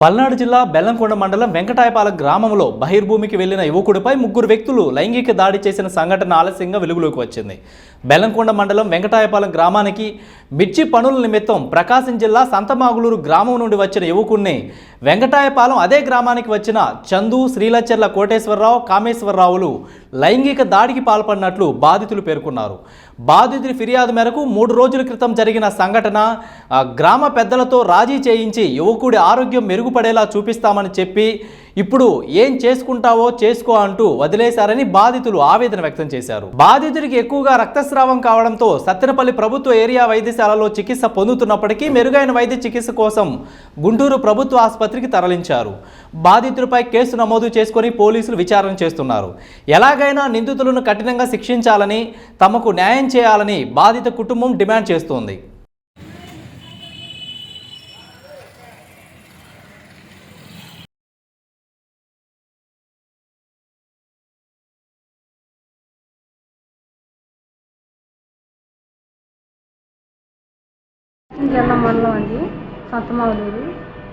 పల్నాడు జిల్లా బెల్లంకొండ మండలం వెంకటాయపాలెం గ్రామంలో బహిర్భూమికి వెళ్ళిన యువకుడిపై ముగ్గురు వ్యక్తులు లైంగిక దాడి చేసిన సంఘటన ఆలస్యంగా వెలుగులోకి వచ్చింది. బెల్లంకొండ మండలం వెంకటాయపాలెం గ్రామానికి మిర్చి పనుల నిమిత్తం ప్రకాశం జిల్లా సంతమాగులూరు గ్రామం నుండి వచ్చిన యువకుడిని వెంకటాయపాలెం అదే గ్రామానికి వచ్చిన చందు శ్రీలచెర్ల కోటేశ్వరరావు కామేశ్వరరావులు లైంగిక దాడికి పాల్పడినట్లు బాధితులు పేర్కొన్నారు. బాధితుడి ఫిర్యాదు మేరకు మూడు రోజుల క్రితం జరిగిన సంఘటన గ్రామ పెద్దలతో రాజీ చేయించి యువకుడి ఆరోగ్యం మెరుగు మెరుగుపడేలా చూపిస్తామని చెప్పి ఇప్పుడు ఏం చేసుకుంటావో చేసుకో అంటూ వదిలేశారని బాధితులు ఆవేదన వ్యక్తం చేశారు. బాధితుడికి ఎక్కువగా రక్తస్రావం కావడంతో సత్తెనపల్లి ప్రభుత్వ ఏరియా వైద్యశాలలో చికిత్స పొందుతున్నప్పటికీ మెరుగైన వైద్య చికిత్స కోసం గుంటూరు ప్రభుత్వ ఆసుపత్రికి తరలించారు. బాధితుడిపై కేసు నమోదు చేసుకొని పోలీసులు విచారణ చేస్తున్నారు. ఎలాగైనా నిందితులను కఠినంగా శిక్షించాలని తమకు న్యాయం చేయాలని బాధిత కుటుంబం డిమాండ్ చేస్తోంది. జిల్లా మండలం అండి సంతమావులూరు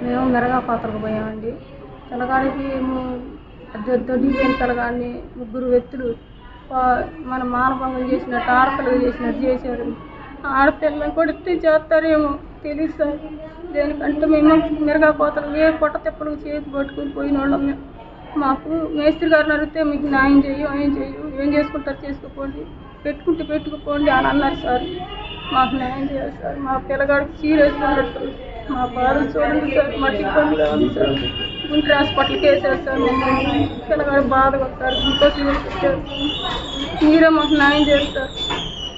మేము మెరగా పాత్రకు పోయామండి. పిల్లగాడికి దొడ్డిపోయిన పిల్లగాడిని ముగ్గురు వ్యక్తులు మన మానభంగం చేసినట్టు ఆడపిల్లలు చేసినట్టు చేశారు. ఆడపిల్లని కొడితే చేస్తారేమో తెలియదు సార్. దేనికంటే మేము మెరగా కోతలు ఏ పొట్ట తిప్పలకు చేతి పట్టుకుని పోయిన వాళ్ళం మేము. మాకు మేస్త్రి గారిని అడిగితే మీకు న్యాయం చెయ్యం ఏం చెయ్యం ఏం చేసుకుంటారు చేసుకోపోండి. పెట్టుకుంటే పెట్టుకుపోండి అని అన్నారు సార్. మాకు న్యాయం చేయాలి సార్ మా పిల్లగాడికి సీరియస్ ఉన్నట్టు మా బాధ చూడండి సార్ మట్టి ఇబ్బంది ఉంది సార్ గుంటూరు హాస్పిటల్కి వేసారు సార్ మమ్మల్ని పిల్లగాడు బాధగా సార్ గ్లూకోజ్ వేసి మీరే మాకు న్యాయం చేస్తారు.